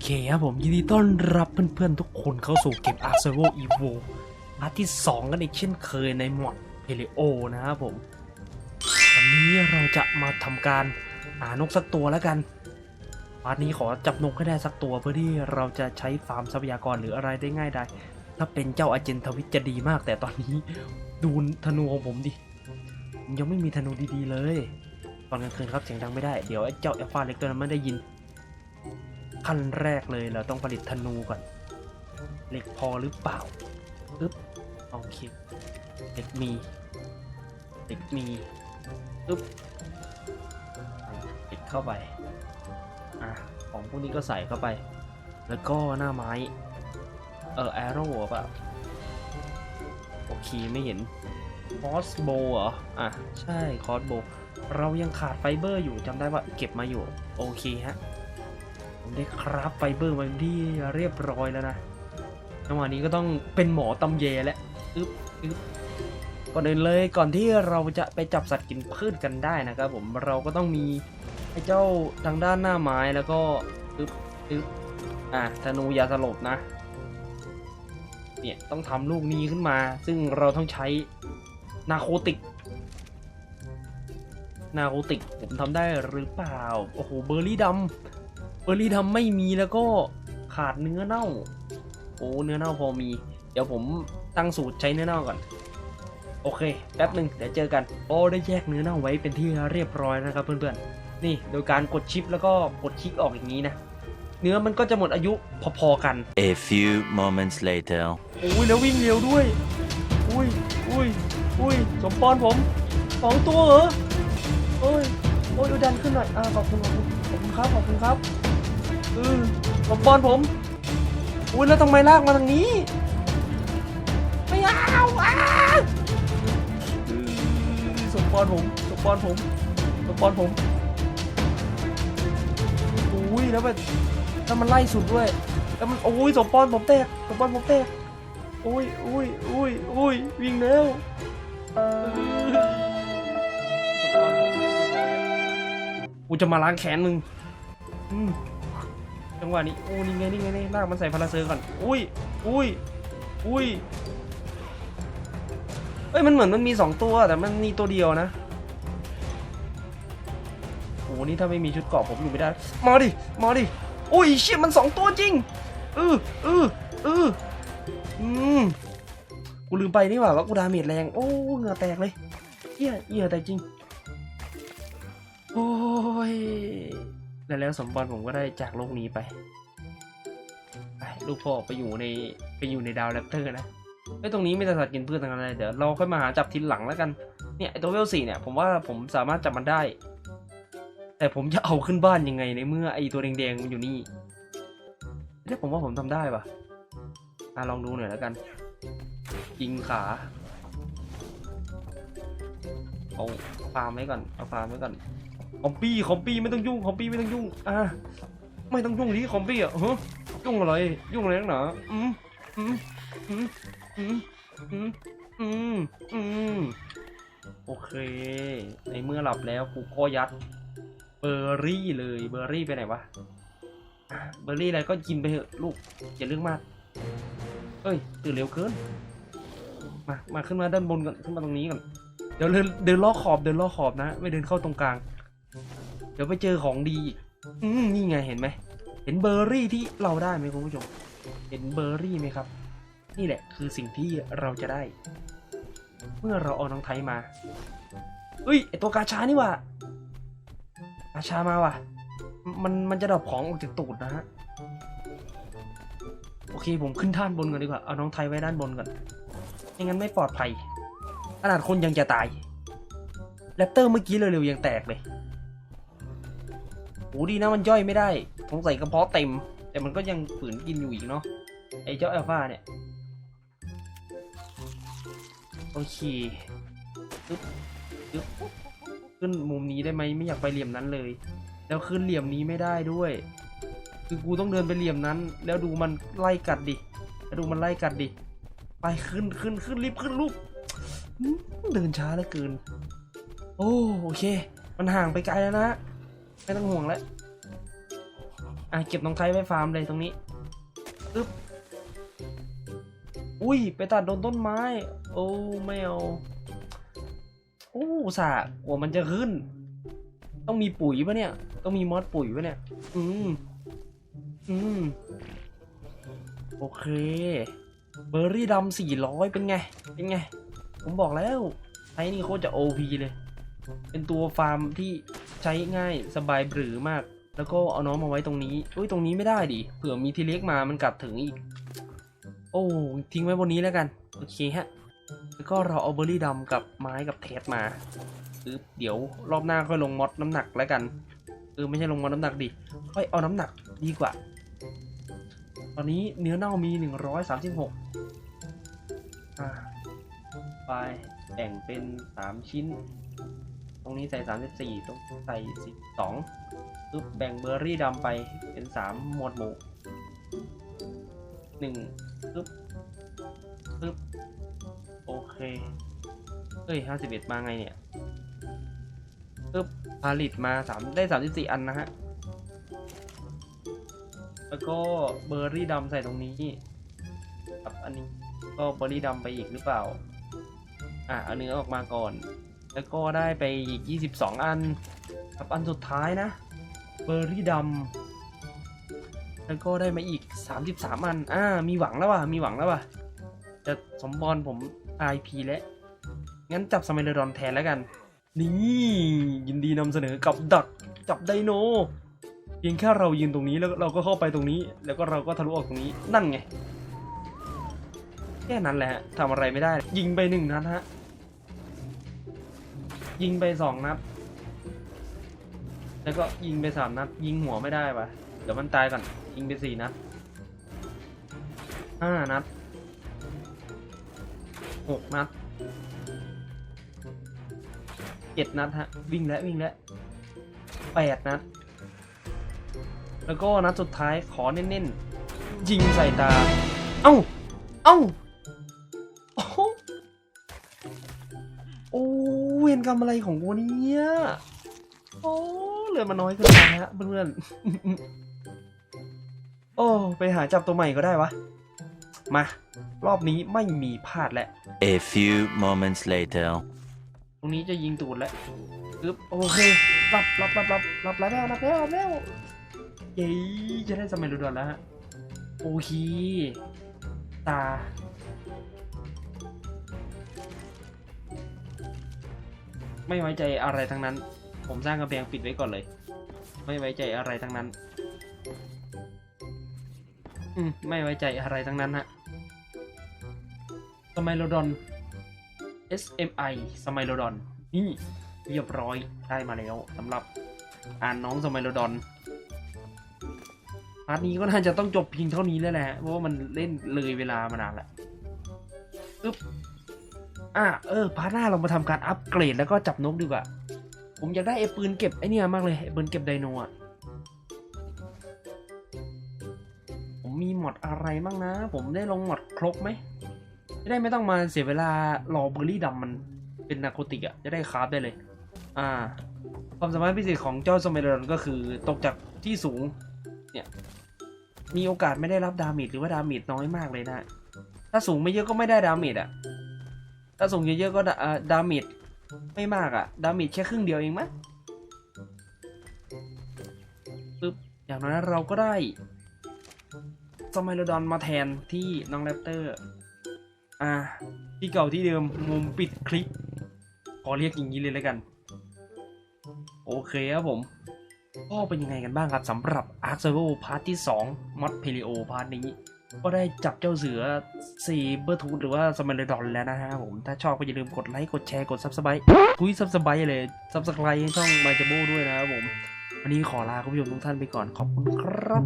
เคครับผมยินดีต้อนรับเพื่อนๆ ทุกคนเข้าสู่เกม a r s e v o Evo พาร์ทที่ 2 กันอีกเช่นเคยในหมวดเพลโอนะครับผม วันนี้เราจะมาทำการหานกสักตัวแล้วกัน พาร์ทนี้ขอจับนกให้ได้สักตัวเพื่อที่เราจะใช้ฟาร์มทรัพยากรหรืออะไรได้ง่ายได้ ถ้าเป็นเจ้าอาเจนทวิตจะดีมาก แต่ตอนนี้ดูธนูของผมดิ ยังไม่มีธนูดีๆเลย ตอนกลางคืนครับเสียงดังไม่ได้ เดี๋ยวเจ้าแอลฟาเล็กตัวนั้นไม่ได้ยิน ขั้นแรกเลยเราต้องผลิตธนูก่อน เหล็กพอหรือเปล่าปึ๊บโอเคเหล็กมีเหล็กมีปึ๊บติดเข้าไปอะของพวกนี้ก็ใส่เข้าไป แล้วก็หน้าไม้ เออแอโร่ป่ะโอเคไม่เห็นคอสโบเหรอ อะ ใช่คอสโบ เรายังขาดไฟเบอร์อยู่จำได้ว่าเก็บมาอยู่ โอเคฮะ ผมได้ครับไฟเบอร์มาที่เรียบร้อยแล้วนะจังหวะนี้ก็ต้องเป็นหมอตำเยแล้วอึ๊บอึ๊บก่อนอื่นเลยก่อนที่เราจะไปจับสัตว์กินพืชกันได้นะครับผมเราก็ต้องมีไอ้เจ้าทางด้านหน้าไม้แล้วก็อึ๊บอึ๊บอะธนูยาสลบนะเนี่ยต้องทำลูกนี้ขึ้นมา ซึ่งเราต้องใช้นาโคติก นาโคติกผมทำได้หรือเปล่า โอ้โหเบอร์รี่ดำ เบอร์รี่ดำไม่มีแล้วก็ขาดเนื้อเน่า โอ้เนื้อเน่าพอมี เดี๋ยวผมตั้งสูตรใช้เนื้อเน่าก่อน โอเคแป๊บหนึ่งเดี๋ยวเจอกันโอ้ได้แยกเนื้อเน่าไว้เป็นที่เรียบร้อยนะครับเพื่อนๆ นี่โดยการกดชิปแล้วก็กดคลิกออกอย่างนี้นะเนื้อมันก็จะหมดอายุพอๆกัน A few moments later. อุ้ยแล้ววิ่งเร็วด้วย อุ้ยอุ้ยอุ้ยสมปอนผมสองตัวเหรอโอ้ยโอ้ยดันขึ้นหน่อยอ่าขอบคุณขอบคุณขอบคุณครับขอบคุณครับเออสมปอนผมอุ้ยแล้วทำไมลากมาทางนี้ ไม่เอาอ้าเออสมปอนผมสมปอนผมสมปอนผมอุ้ยแล้วแบบแล้วมันไล่สุดด้วย แล้วมันโอ้ยสมปอนผมแตกสมปอนผมแตกโอ้ยโอ้ยโอ้ยโอ้ยวิ่งแล้วเออสมปอนผมเรียบร้อยอะกูจะมาล้างแค้นมึงอืม จังหวะนี้โอ้นี่ไงนี่ไงนี่ลากมันใส่พาราเซอร์ก่อนอุ้ยอุ้ยอุ้ยเอ้ยมันเหมือนมันมีสองตัวแต่มันมีตัวเดียวนะโอ้นี่ถ้าไม่มีชุดเกราะผมอยู่ไม่ได้มาดิมาดิโอ้ยเชี่ยมันสองตัวจริงเออเออเอออืมกูลืมไปนี่หว่าว่ากูดาเมจแรงโอ้เหงื่อแตกเลยเหี้ยเหงื่อแตกจริงโอ้ย แล้วแล้วสมบัติผมก็ได้จากโลกนี้ไป ไปลูกพ่อไปอยู่ในไปอยู่ในดาวแรปเตอร์นะไอ้ตรงนี้ไม่แต่สัตว์กินพืชทั้งนั้นเลยเดี๋ยวเราค่อยมาหาจับทีหลังแล้วกัน เนี่ยตัวเวลสี่เนี่ยผมว่าผมสามารถจับมันได้ แต่ผมจะเอาขึ้นบ้านยังไงในเมื่อไอ้ตัวแดงๆมันอยู่นี่เดี๋ยวผมว่าผมทำได้ปะอะลองดูหน่อยแล้วกันยิงขาเอาฟาร์มไว้ก่อนเอาฟาร์มไว้ก่อน คอมปี้คอมปี้ไม่ต้องยุ่งคอมปี้ไม่ต้องยุ่งอะไม่ต้องยุ่งดิคอมปี้อะฮะยุ่งอะไร ยุ่งอะไรนักหนาอืมอืมอืมอืมอืมอืมอืมโอเค ในเมื่อหลับแล้วกูก็ยัดเบอร์รี่เลยเบอร์รี่ไปไหนวะเบอร์รี่อะไรก็กินไปเถอะลูกอย่าเรื่องมากเอ้ยตื่นเร็วเกินมามาขึ้นมาด้านบนก่อนขึ้นมาตรงนี้ก่อนเดี๋ยวเดินเดินล้อขอบเดินล้อขอบนะ ไม่เดินเข้าตรงกลาง เดี๋ยวไปเจอของดี อืมนี่ไงเห็นไหม เห็นเบอร์รี่ที่เราได้ไหมคุณผู้ชม เห็นเบอร์รี่ไหมครับ นี่แหละคือสิ่งที่เราจะได้ เมื่อเราเอาน้องไทยมาเฮ้ยไอตัวกาชานี่ว่ากาชามาว่ะ มันมันจะดรอปของออกจากตูดนะฮะ โอเคผมขึ้นด้านบนก่อนดีกว่า เอาน้องไทยไว้ด้านบนก่อนไม่งั้นไม่ปลอดภัยขนาดคนยังจะตายแรปเตอร์เมื่อกี้เร็วๆยังแตกเลย โหดีนะมันย่อยไม่ได้สงสัยกระเพาะเต็ม แต่มันก็ยังฝืนกินอยู่อีกเนาะไอ้เจ้าอัลฟาเนี่ย โอเคปึ๊บปึ๊บขึ้นมุมนี้ได้ไหมไม่อยากไปเหลี่ยมนั้นเลย แล้วขึ้นเหลี่ยมนี้ไม่ได้ด้วย คือกูต้องเดินไปเหลี่ยมนั้น แล้วดูมันไล่กัดดิแล้วดูมันไล่กัดดิไปขึ้นขึ้นขึ้นรีบขึ้นลูกเดินช้าเหลือเกิน โอ้โอเค มันห่างไปไกลแล้วนะ ไม่ต้องห่วงแล้ว อะเก็บน้องไคไปฟาร์มเลยตรงนี้ปึ๊บอุ้ย ไปตัดโดนต้นไม้ โอ้ไม่เอาโอ้สะกว่ามันจะขึ้น ต้องมีปุ๋ยปะเนี่ย ต้องมีมอสปุ๋ยปะเนี่ย อืม อืม โอเค เบอร์รี่ดำสี่ร้อยเป็นไง เป็นไง ผมบอกแล้วไอ้นี่โคตรจะ OP เลย เป็นตัวฟาร์มที่ ใช้ง่ายสบายบรือมาก แล้วก็เอาน้องมาไว้ตรงนี้อุ้ยตรงนี้ไม่ได้ดิเผื่อมีทีเล็กมามันกัดถึงอีก โอ้ทิ้งไว้บนนี้แล้วกัน โอเคฮะ แล้วก็เราเอาเบอร์รี่ดำกับไม้กับเทสมาปึ๊บเดี๋ยวรอบหน้าค่อยลงมอดน้ำหนักแล้วกันเออไม่ใช่ลงมอดน้ำหนักดิค่อยเอาน้ำหนักดีกว่า ตอนนี้เนื้อเน่ามี 136อ่าไปแบ่งเป็น 3 ชิ้น ตรงนี้ใส่ 34 ตรงใส่12ปึ๊บแบ่งเบอร์รี่ดำไปเป็น 3 หมวดหมู่1ปึ๊บปึ๊บโอเคเอ้ย 51 มาไงเนี่ยปึ๊บผลิตมา 3 ได้ 34 อันนะฮะ แล้วก็เบอร์รี่ดำใส่ตรงนี้ครับอันนี้ก็เบอร์รี่ดำไปอีกหรือเปล่า อะเอาเนื้อออกมาก่อน แล้วก็ได้ไปอีก 22 อันครับอันสุดท้ายนะ เบอร์รี่ดำแล้วก็ได้มาอีก 33 อัน อ่า มีหวังแล้วว่ะ มีหวังแล้วว่ะ จะสมบอลผม IP แล้ว งั้นจับสมัยเดรอนแทนแล้วกัน นี่ยินดีนำเสนอกับดักจับไดโนเพียงแค่เรายืนตรงนี้แล้วเราก็เข้าไปตรงนี้ แล้วก็เราก็ทะลุออกตรงนี้นั่นไง แค่นั้นแหละทำอะไรไม่ได้ ยิงไปหนึ่งนัดฮะ ยิงไปสองนัด แล้วก็ยิงไปสามนัด ยิงหัวไม่ได้ปะเดี๋ยวมันตายก่อน ยิงไปสี่นัดห้านัดหกนัดเจ็ดนัดฮะ วิ่งแล้ววิ่งแล้วแปดนัด แล้วก็นัดสุดท้ายขอเน้นๆ ยิงใส่ตา เอ้า เอ้า เวรกรรมอะไรของกูเนี่ยโอ้เหลือมาน้อยเกินไปฮะเพื่อนๆโอ้ไปหาจับตัวใหม่ก็ได้วะ มารอบนี้ไม่มีพลาดแล้ว A few moments later. ตรงนี้จะยิงตูดแล้วปึ๊บโอเครับรับรับรับรับรับแล้วรับแล้วรับแล้วเย้จะได้สมัยรุดอนแล้วฮะโอเคตา ไม่ไว้ใจอะไรทั้งนั้น ผมสร้างกระเบียงปิดไว้ก่อนเลย ไม่ไว้ใจอะไรทั้งนั้น อืมไม่ไว้ใจอะไรทั้งนั้นฮะสมัยโรดอน SMI สมัยโรดอนนี่เรียบร้อยได้มาแล้วสำหรับอ่านน้องสมัยโรดอนพาร์ทนี้ก็น่าจะต้องจบเพียงเท่านี้แล้วแหละเพราะว่ามันเล่นเลยเวลามานานแล้วปึ๊บ อะเออพาร์ทหน้าเรามาทำการอัปเกรดแล้วก็จับนกดีกว่า ผมอยากได้ไอ้ปืนเก็บไอ้นี่มากเลยไอ้ปืนเก็บไดโนอะผมมีหมดอะไรบ้างนะ ผมได้ลงหมดครบไหมจะได้ไม่ต้องมาเสียเวลารอเบอร์รี่ดำมันเป็นนาโคติกอะจะได้คราฟได้เลย อ่า ความสามารถพิเศษของเจ้าสมัยรอนก็คือตกจากที่สูง เนี่ย มีโอกาสไม่ได้รับดาเมจหรือว่าดาเมจน้อยมากเลยนะ ถ้าสูงไม่เยอะก็ไม่ได้ดาเมจอะ ถ้าสูงเยอะๆก็ดาดาเมจไม่มากอะดาเมจแค่ครึ่งเดียวเองมั้ยปึ๊บอย่างนั้นเราก็ได้สมัยโรดอนมาแทนที่น้องแรปเตอร์ อ่า ที่เก่าที่เดิมมุมปิดคลิป ขอเรียกอย่างนี้เลยแล้วกัน โอเคครับผมก็เป็นยังไงกันบ้างครับสำหรับ Ark s e r v o พาร์ทที่2มอดเพลิโอพาร์ทนี้ ก็ได้จับเจ้าเสือสีเบอร์ทูธหรือว่าสมัยดอนแล้วนะฮะผมถ้าชอบก็อย่าลืมกดไลค์กดแชร์กดซับสไครต์ทุยซับสไครต์เลยซับสไครต์ช่องมาจ a โบด้วยนะครับผม วันนี้ขอลาคุณผู้ชมทุกท่านไปก่อนขอบคุณครับ